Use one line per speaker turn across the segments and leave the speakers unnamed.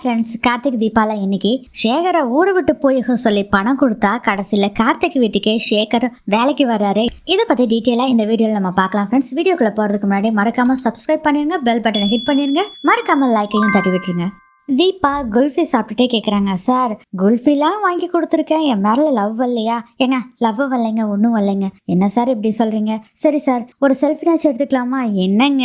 Friends Karthik தீபால இன்னைக்கு சேகரை ஊரை விட்டு போய் சொல்லி பணம் கொடுத்தா கடைசியில் கார்த்திக் வீட்டுக்கே சேகர் வேலைக்கு வர்றாரு. இதை பற்றி டீட்டெயிலாக இந்த வீடியோவில் நம்ம பார்க்கலாம் ஃப்ரெண்ட்ஸ் வீடியோக்குள்ள போகிறதுக்கு முன்னாடி மறக்காமல் சப்ஸ்கிரைப் பண்ணிடுங்க பெல் பட்டனை ஹிட் பண்ணிருங்க. மறக்காமல் லைக்கையும் தட்டி விட்டுருங்க. தீபா குல்ஃபி சாப்பிட்டுட்டே கேட்குறாங்க சார் குல்ஃபிலாம் வாங்கி கொடுத்துருக்கேன். என் மேலே லவ் வரலையா? ஏங்க லவ் வரலைங்க ஒன்றும் வரலைங்க. என்ன சார் இப்படி சொல்கிறீங்க சரி சார் ஒரு செல்ஃபினாச்சும் எடுத்துக்கலாமா? என்னங்க?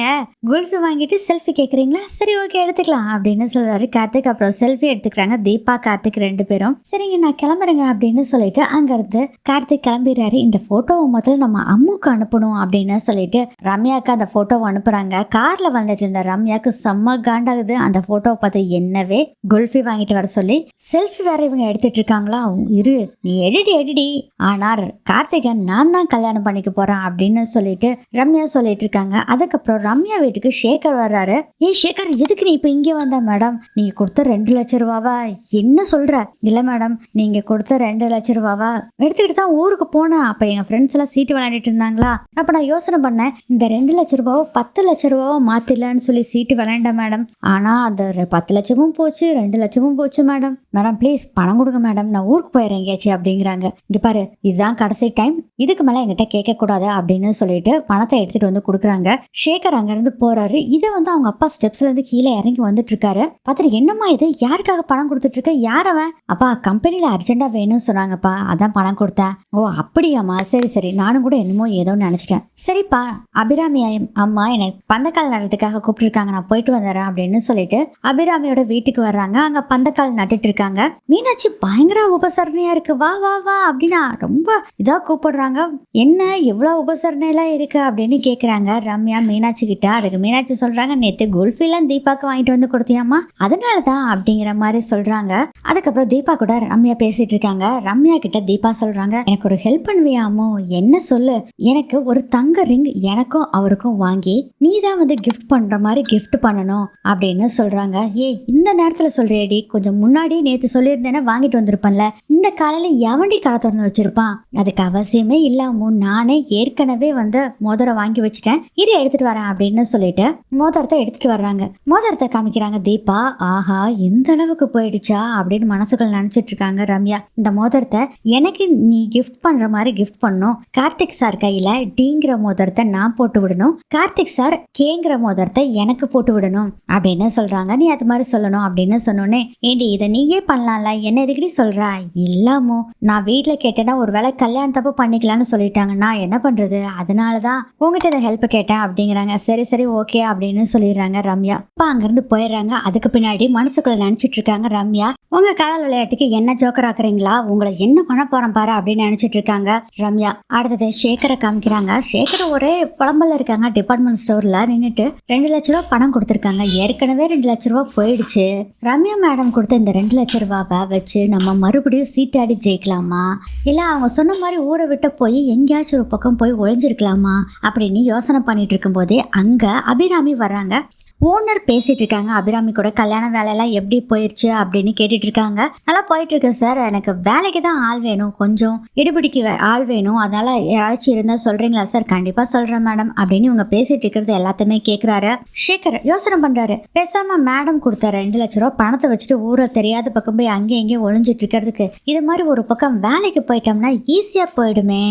குல்ஃபி வாங்கிட்டு செல்ஃபி கேட்குறீங்களா சரி ஓகே எடுத்துக்கலாம் அப்படின்னு சொல்கிறாரு கார்த்திக். அப்புறம் செல்ஃபி எடுத்துக்கிறாங்க தீபா கார்த்திக் ரெண்டு பேரும். சரிங்க நான் கிளம்புறேங்க அப்படின்னு சொல்லிட்டு அங்கேருந்து கார்த்திக் கிளம்பிடுறாரு. இந்த ஃபோட்டோவை முதல்ல நம்ம அம்முக்கு அனுப்பணும் அப்படின்னு சொல்லிட்டு ரம்யாவுக்கு அந்த ஃபோட்டோவை அனுப்புகிறாங்க காரில் வந்துட்டு இருந்த ரம்யாவுக்கு செம்ம காண்டாகுது. அந்த ஃபோட்டோவை பார்த்து என்ன என்னவே குல்ஃபி வாங்கிட்டு வர சொல்லி செல்ஃபி வேற இவங்க எடுத்துட்டு இருக்காங்களா? இரு நீ எடுடி எடுடி. ஆனால் கார்த்திகன் நான் தான் கல்யாணம் பண்ணிக்க போறேன் அப்படின்னு சொல்லிட்டு ரம்யா சொல்லிட்டு இருக்காங்க. அதுக்கப்புறம் ரம்யா வீட்டுக்கு ஷேகர் வர்றாரு. ஏ ஷேகர் எதுக்கு நீ இப்போ இங்கே வந்த மேடம்? நீங்க கொடுத்த ரெண்டு லட்ச ரூபாவா? என்ன சொல்ற? இல்ல மேடம் நீங்க கொடுத்த ரெண்டு லட்ச ரூபாவா? எடுத்துக்கிட்டு தான் ஊருக்கு போனேன். அப்ப எங்க ஃப்ரெண்ட்ஸ் எல்லாம் சீட்டு விளையாடிட்டு இருந்தாங்களா? அப்ப நான் யோசனை பண்ணேன் இந்த ரெண்டு லட்ச ரூபாவோ பத்து லட்ச ரூபாவோ மாத்திடலான்னு சொல்லி சீட்டு விளையாண்டேன் மேடம். ஆனா அந்த பத்து லட்சமும் போச்சு ரெண்டு லட்சமும் போச்சு மேடம். மேடம் ப்ளீஸ் பணம் கொடுங்க மேடம். நான் ஊருக்கு போயிடுறேன் எங்கேயாச்சும் அப்படிங்கிறாங்க. இங்க பாரு இதுதான் கடைசி டைம். இதுக்கு மேல என்கிட்ட கேட்க கூடாது அப்படின்னு சொல்லிட்டு பணத்தை எடுத்துட்டு வந்து கொடுக்குறாங்க. சேகர் அங்கிருந்து போறாரு. இதை வந்து அவங்க அப்பா ஸ்டெப்ஸ்ல இருந்து கீழே இறங்கி வந்துட்டு இருக்காரு பார்த்துட்டு என்னம்மா இது? யாருக்காக பணம் கொடுத்துட்டு இருக்க யார் அவன்? அப்பா கம்பெனில அர்ஜென்ட்டா வேணும்னு சொன்னாங்கப்பா. அதான் பணம் கொடுத்தேன். ஓ அப்படியாம்மா. சரி சரி. நானும் கூட என்னமோ ஏதோ நினைச்சிட்டேன். சரிப்பா அபிராமி அம்மா என்னை பந்தக்கால் நடுறதுக்காக கூப்பிட்டுருக்காங்க. நான் போயிட்டு வந்துடுறேன் அப்படின்னு சொல்லிட்டு அபிராமியோட வீட்டுக்கு வர்றாங்க. அங்க பந்தக்கால் நட்டுட்டு இருக்காங்க. மீனாட்சி பயங்கர உபசரணையா இருக்கு. வா வா வா அப்படின்னா ரொம்ப இதா கூப்பிடுறாங்க. என்ன எவ்வளோ உபசரணையெல்லாம் இருக்கு அப்படின்னு கேக்குறாங்க. ரம்யா மீனாட்சி கிட்ட. அதுக்கு மீனாட்சி சொல்றாங்க நேத்து குல்ஃபிலாம் தீபாக்கு வாங்கிட்டு வந்து கொடுத்தியாமா அதனாலதான் அப்படிங்கிற மாதிரி சொல்றாங்க. அதுக்கப்புறம் தீபா கூட ரம்யா பேசிட்டு இருக்காங்க. ரம்யா கிட்ட தீபா சொல்றாங்க எனக்கு ஒரு ஹெல்ப் பண்ணுவியாமோ என்ன சொல்லு? எனக்கு ஒரு தங்க ரிங் எனக்கும் அவருக்கும் வாங்கி நீ தான் வந்து கிஃப்ட் பண்ற மாதிரி கிஃப்ட் பண்ணணும் அப்படின்னு சொல்றாங்க. ஏய் இந்த நேரத்தில் சொல்றியடி கொஞ்சம் முன்னாடி நேற்று சொல்லியிருந்தேன்னா வாங்கிட்டு வந்திருப்பேன்ல. இந்த காலையில் எவண்டி கடை திறந்து வச்சிருப்பான். அதுக்கு அவசியமே இல்லாம நானே ஏற்கனவே வந்து மோதிரம் வாங்கி வச்சுட்டேன். இது எடுத்துட்டு வரேன் அப்படின்னு சொல்லிட்டு மோதிரத்தை எடுத்துட்டு வர்றாங்க. மோதிரத்தை காமிக்கிறாங்க தீபா ஆஹா எந்த அளவுக்கு போயிடுச்சா? அப்படின்னு மனசுக்குள் நினைச்சிட்டு இருக்காங்க ரம்யா. இந்த மோதிரத்தை எனக்கு நீ கிஃப்ட் பண்ற மாதிரி கிஃப்ட் பண்ணும். கார்த்திக் சார் கையில டீங்கிற மோதிரத்தை நான் போட்டு விடணும். கார்த்திக் சார் கேங்கிற மோதிரத்தை எனக்கு போட்டு விடணும் அப்படின்னு சொல்றாங்க. நீ அது மாதிரி சொல்லணும் அப்படின்னு சொன்னோன்னே ஏண்டி இதை நீயே பண்ணலாம்ல? என்ன எதுக்கடி சொல்ற? இல்லாமோ நான் வீட்டில் கேட்டேன்னா ஒரு வேளை கல்யாணத்தப்போ பண்ணிக்கலாம்னு சொல்லிட்டாங்க நான் என்ன பண்றது? அதனால தான் உங்ககிட்ட இதை ஹெல்ப் கேட்டேன் அப்படிங்கிறாங்க. சரி சரி ஓகே அப்படின்னு சொல்லிடுறாங்க ரம்யா. அப்பா அங்கேருந்து போயிடுறாங்க. அதுக்கு பின்னாடி மனசுக்குள்ள நினச்சிட்டு இருக்காங்க ரம்யா. உங்கள் காதல் விளையாட்டுக்கு என்ன ஜோக்கர் ஆக்குறீங்களா? உங்களை என்ன பண்ண போகிறோம் பாரு அப்படின்னு நினச்சிட்ருக்காங்க ரம்யா. அடுத்தது சேகரை காமிக்கிறாங்க. சேகர் ஒரே புலம்பல இருக்காங்க டிபார்ட்மெண்ட் ஸ்டோரில் நின்றுட்டு ரெண்டு லட்ச ரூபா பணம் கொடுத்துருக்காங்க. ஏற்கனவே ரெண்டு லட்ச ரூபா போயிடுச்சு. ரம்யா மேடம் கொடுத்த இந்த ரெண்டு லட்ச ரூபாவை வச்சு நம்ம மறுபடியும் சீட்டாடி ஜெயிக்கலாமா? இல்லை அவங்க சொன்ன மாதிரி ஊரை விட்டு போய் எங்கேயாச்சும் ஒரு பக்கம் போய் ஒழிஞ்சிருக்கலாமா அப்படின்னு யோசனை பண்ணிட்டு இருக்கும்போதே அங்கே அபிராமி வர்றாங்க. ஓனர் பேசிட்டு இருக்காங்க அபிராமி கூட கல்யாண வேலையெல்லாம் எப்படி போயிருச்சு அப்படின்னு கேட்டுட்டு இருக்காங்க நல்லா போயிட்டு இருக்கு சார். எனக்கு வேலைக்கு தான் ஆள் வேணும். கொஞ்சம் இடுபிடிக்கு ஆள் வேணும். அதனால யாராச்சும் இருந்தா சொல்றீங்களா சார்? கண்டிப்பா சொல்றேன் மேடம் அப்படின்னு இவங்க பேசிட்டு இருக்கிறது எல்லாத்தையுமே கேட்கிறாரு சேகர் யோசனை பண்றாரு. பேசாம மேடம் கொடுத்த ரெண்டு லட்ச ரூபா பணத்தை வச்சுட்டு ஊரை தெரியாத பக்கம் போய் அங்கேயும் இங்கேயும் ஒளிஞ்சிட்டு இருக்கிறதுக்கு. இது மாதிரி ஒரு பக்கம் வேலைக்கு போயிட்டோம்னா ஈஸியா போயிடுமே.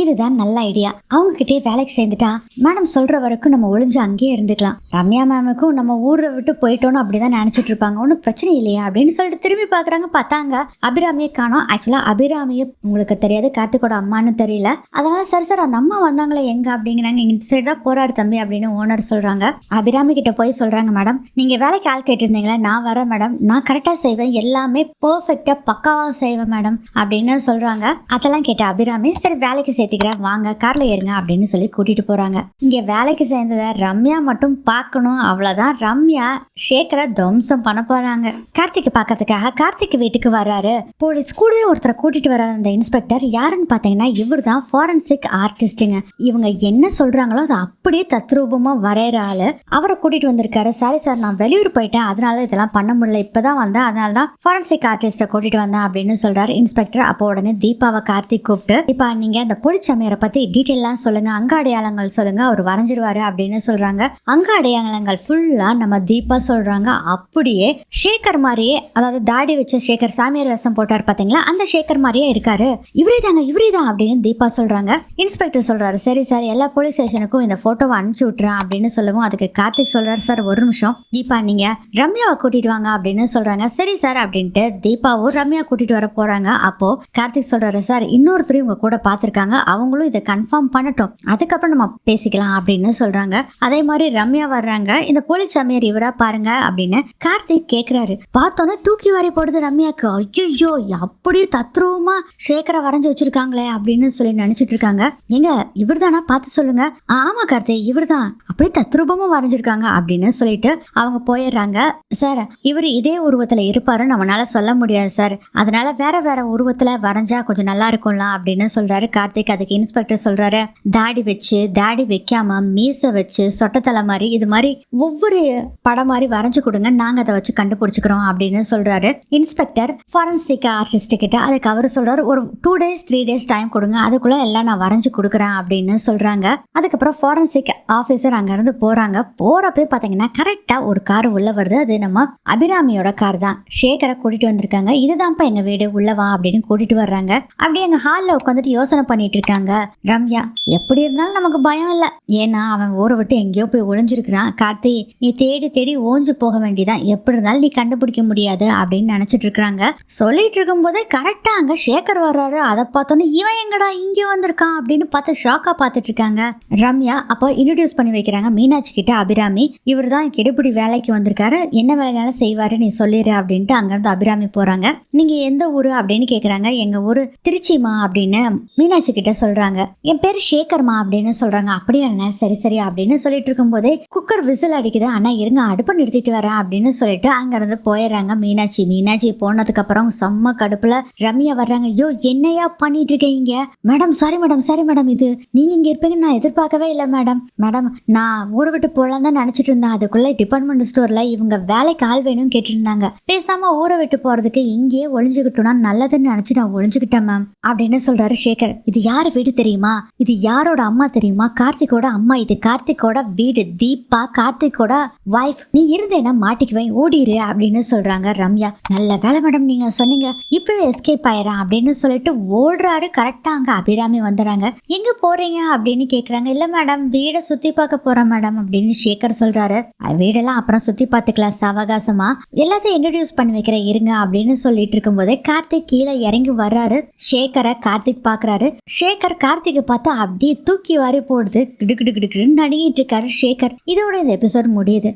இதுதான் நல்ல ஐடியா அவங்க கிட்டே வேலைக்கு சேர்ந்துட்டா மேடம் சொல்ற வரைக்கும் நம்ம ஒளிஞ்சு அங்கேயே இருந்துக்கலாம். ரம்யா மேமுக்கும் நம்ம ஊரை விட்டு போயிட்டோம்னு அப்படிதான் நினைச்சிட்டு இருப்பாங்க. ஒன்றும் பிரச்சனை இல்லையா அப்படின்னு சொல்லிட்டு திரும்பி பாக்குறாங்க பார்த்தாங்க. அபிராமியை காணோம். ஆக்சுவலா அபிராமியை உங்களுக்கு தெரியாது கார்த்திகோட அம்மான்னு தெரியல. அதனால சரி சார் அந்த அம்மா வந்தாங்களே எங்க அப்படிங்கிறாங்க. இந்த சைடு தான் போறாரு தம்பி அப்படின்னு ஓனர் சொல்றாங்க. அபிராமி கிட்ட போய் சொல்றாங்க மேடம் நீங்க வேலைக்கு ஆள் கேட்டிருந்தீங்களா நான் வரேன் மேடம் நான் கரெக்டா செய்வேன். எல்லாமே பர்ஃபெக்டா பக்காவா செய்வேன் மேடம் அப்படின்னு சொல்றாங்க. அதெல்லாம் கேட்ட அபிராமி சரி வேலைக்கு சேர்த்துக்கிறேன். வாங்க காரில் ஏறுங்க அப்படின்னு சொல்லி கூட்டிட்டு போறாங்க. இங்க வேலைக்கு சேர்ந்ததை ரம்யா மட்டும் பார்க்கணும். அவ்வளோதான் ரம்யா சேகரை துவம்சம் பண்ண போறாங்க. கார்த்திக் பார்க்கறதுக்காக கார்த்திக் வீட்டுக்கு வர்றாரு. போலீஸ் கூடவே ஒருத்தரை கூட்டிட்டு வர்றாரு. அந்த இன்ஸ்பெக்டர் யாருன்னு பார்த்தீங்கன்னா இவர் தான் ஃபாரன்சிக் ஆர்டிஸ்ட்டுங்க இவங்க என்ன சொல்றாங்களோ அதை அப்படியே தத்ரூபமாக வரைகிற ஆள் அவரை கூட்டிட்டு வந்திருக்காரு. சாரி சார் நான் வெளியூர் போயிட்டேன். அதனால இதெல்லாம் பண்ண முடியல. இப்பதான் வந்தேன். அதனால தான் ஃபாரன்சிக் ஆர்டிஸ்ட்டை கூட்டிட்டு வந்தேன் அப்படின்னு சொல்றாரு இன்ஸ்பெக்டர். அப்போ உடனே தீபாவை கார்த்திக் கூப்பிட்டு தீபா நீங்கள் அந்த பொலிச்சமையரை பத்தி டீட்டெயிலாம் சொல்லுங்க அங்க அடையாளங்கள் சொல்லுங்க அவர் வரைஞ்சிருவாரு அப்படின்னு சொல்றாங்க. அங்க அடையாளங்கள் ஃபுல்லா நம்ம தீபா சொல்றாங்க. அப்படியே ஷேகர் மாதிரியே அதாவது தாடி வச்ச ஷேகர் சாமியார் வேஷம் போட்டார் பாத்தீங்களா? அந்த ஷேகர் மாதிரியே இருக்காரு. இவரே தாங்க இவரே தான் அப்படின்னு தீபா சொல்றாங்க. இன்ஸ்பெக்டர் சொல்றாரு சரி சார் எல்லா போலீஸ் ஸ்டேஷனுக்கும் இந்த போட்டோவை அனுப்பிச்சு விட்டுறேன் அப்படின்னு சொல்லவும் அதுக்கு கார்த்திக் சொல்றாரு சார் ஒரு நிமிஷம். தீபா நீங்க ரம்யாவை கூட்டிட்டு வாங்க அப்படின்னு சொல்றாங்க. சரி சார் அப்படின்ட்டு தீபாவும் ரம்யா கூட்டிட்டு வர போறாங்க. அப்போ கார்த்திக் சொல்றாரு சார் இன்னொருத்தரையும் உங்க கூட பார்த்துருக்காங்க அவங்களும் இதை கன்ஃபார்ம் பண்ணட்டும். அதுக்கப்புறம் நம்ம பேசிக்கலாம் அப்படின்னு சொல்றாங்க. அதே மாதிரி ரம்யா வர்றாங்க. இந்த போலீஸ் சாமியார் இவரா பாருங்க அப்படின்னு கார்த்திக் கேக்குறாரு. பார்த்தோன்னே தூக்கி வாரி போடுது ரம்யாக்கு. ஐயோ அப்படியே தத்ரூபமா சேகரை வரைஞ்சு வச்சிருக்காங்களே அப்படின்னு சொல்லி நினைச்சிட்டு இருக்காங்க. எங்க இவர்தானா? பார்த்து சொல்லுங்க. ஆமா கார்த்திக் இவர்தான். அப்படியே தத்ரூபமா வரைஞ்சிருக்காங்க அப்படின்னு சொல்லிட்டு அவங்க போயிடுறாங்க. சார் இவர் இதே உருவத்துல இருப்பாரு. நம்மளால சொல்ல முடியாது சார். அதனால வேற வேற உருவத்துல வரைஞ்சா கொஞ்சம் நல்லா இருக்கும்ல அப்படின்னு சொல்றாரு கார்த்திக். அதுக்கு இன்ஸ்பெக்டர் சொல்றாரு தாடி வச்சு தாடி வைக்காம மீசை வச்சு சொட்டத்தலை மாதிரி இது மாதிரி ஒவ்வொரு படம் மாதிரி வரைஞ்சு கொடுங்க நாங்க அதை வச்சு கண்டுபிடிச்சுக்கிறோம் அப்படின்னு சொல்றாரு. இன்ஸ்பெக்டர் ஃபாரன்சிக் ஆர்டிஸ்ட் கிட்ட அதுக்கு அவர் சொல்றாரு ஒரு two days three days time கொடுங்க அதுக்குள்ள எல்லாம் நான் வரைஞ்சு கொடுக்குறேன் அப்படின்னு சொல்றாங்க. அதுக்கப்புறம் ஃபாரன்சிக் ஆஃபீஸர் அங்கிருந்து போறாங்க. போறப்பே பாத்தீங்கன்னா கரெக்டா ஒரு கார் உள்ள வருது. அது நம்ம அபிராமியோட கார் தான். ஷேகரை கூட்டிட்டு வந்திருக்காங்க. இதுதான்ப்பா எங்க வீடு உள்ளவா அப்படின்னு கூட்டிட்டு வர்றாங்க. அப்படியே எங்க ஹால்ல உட்காந்துட்டு யோசனை பண்ணிட்டு இருக்காங்க ரம்யா எப்படி இருந்தாலும் நமக்கு பயம் இல்லை. ஏன்னா அவன் ஊரை விட்டு எங்கேயோ போய் ஒளிஞ்சிருக்கிறான். கார்த்தி நீ தேடி தேடி ஓஞ்சு போக வேண்டியதான் எப்படி இருந்தாலும் நீ கண்டுபிடிக்க முடியாது அப்படின்னு நினைச்சிட்டு இருக்காங்க சொல்லிட்டு இருக்கும்போதே கரெக்டா அங்க சேகர் வர்றாரு. அதை பார்த்தோன்னே இவன் எங்கடா இங்கே வந்திருக்கான்? அப்படின்னு பார்த்து ஷாக்கா பார்த்துட்டு இருக்காங்க. ரம்யா அப்போ இன்ட்ரடியூஸ் பண்ணி வைக்கிறாங்க. மீனாட்சி கிட்ட அபிராமி இவர் தான் கெடுபிடி வேலைக்கு வந்திருக்காரு. என்ன வேலைனாலும் செய்வாரு நீ சொல்லிடு அப்படின்ட்டு அங்கிருந்து அபிராமி போறாங்க. நீங்க எந்த ஊரு? அப்படின்னு கேக்குறாங்க. எங்க ஊரு திருச்சிமா அப்படின்னு மீனாட்சி கிட்ட சொல்றாங்க. என் பேர் சேகர்மா அப்படின்னு சொல்றாங்க. அப்படியே என்ன சரி சரி அப்படின்னு சொல்லிட்டு இருக்கும்போதே குக்கர் விசில் அடிக்குது. ஆனா இருங்க அடுப்பை நிறுத்திட்டு வரேன் அப்படின்னு சொல்லிட்டு அங்க இருந்து போயிடுறாங்க மீனாட்சி. மீனாட்சி போனதுக்கு அப்புறம் செம்ம கடுப்புல ரம்யா வர்றாங்க. ஐயோ என்னையா பண்ணிட்டு இருக்கீங்க? Madam sorry madam sorry madam. இது நீங்க இங்க இருப்பீங்கன்னு நான் எதிர்பார்க்கவே இல்லை மேடம். மேடம் நான் ஊரை விட்டு போலாம் தான் நினைச்சிட்டு இருந்தேன். அதுக்குள்ள டிபார்ட்மெண்ட் ஸ்டோர்ல இவங்க வேலைக்கு ஆள் வேணும்னு கேட்டிருந்தாங்க. பேசாம ஊரை விட்டு போறதுக்கு இங்கேயே ஒளிஞ்சுக்கிட்டோம்னா நல்லதுன்னு நினைச்சு நான் ஒளிஞ்சுக்கிட்டேன் மேம் அப்படின்னு சொல்றாரு சேகர். இது யார் வீடு தெரியுமா? இது யாரோட அம்மா தெரியுமா? கார்த்திகோட அம்மா இது கார்த்திகோட வீடு. தீபா கார்த்திகோட வைஃப் நீ இருந்தேன்னா மாட்டிக்குவேன் ஓடிரு அப்படின்னு சொல்றாங்க ரம்யா. நல்ல வேலை மேடம் நீங்க சொன்னீங்க. இப்பவே எஸ்கேப் ஆயிரம் அப்படின்னு சொல்லிட்டு ஓடுறாரு. கரெக்டா அங்க அபிராமி வந்துறாங்க எங்க போறீங்க? அப்படின்னு கேக்குறாங்க. இல்ல மேடம் வீடை சுத்தி பார்க்க போறேன் மேடம் அப்படின்னு சேகர் சொல்றாரு. வீடெல்லாம் அப்புறம் சுத்தி பார்த்துக்கலாம். சாவகாசமா. எல்லாத்தையும் இன்ட்ரடியூஸ் பண்ணி வைக்கிறேன் இருங்க அப்படின்னு சொல்லிட்டு இருக்கும்போது கார்த்திக் கீழே இறங்கி வர்றாரு. சேகரை கார்த்திக் பாக்குறாரு. சேகர் கார்த்திகை பார்த்தா அப்படியே தூக்கி வாரி போடுது. கிடு கிடு கிடுன்னு நடுங்கிட்டு இருக்காரு சேகர். இதோட இந்த எபிசோட் முடியுது.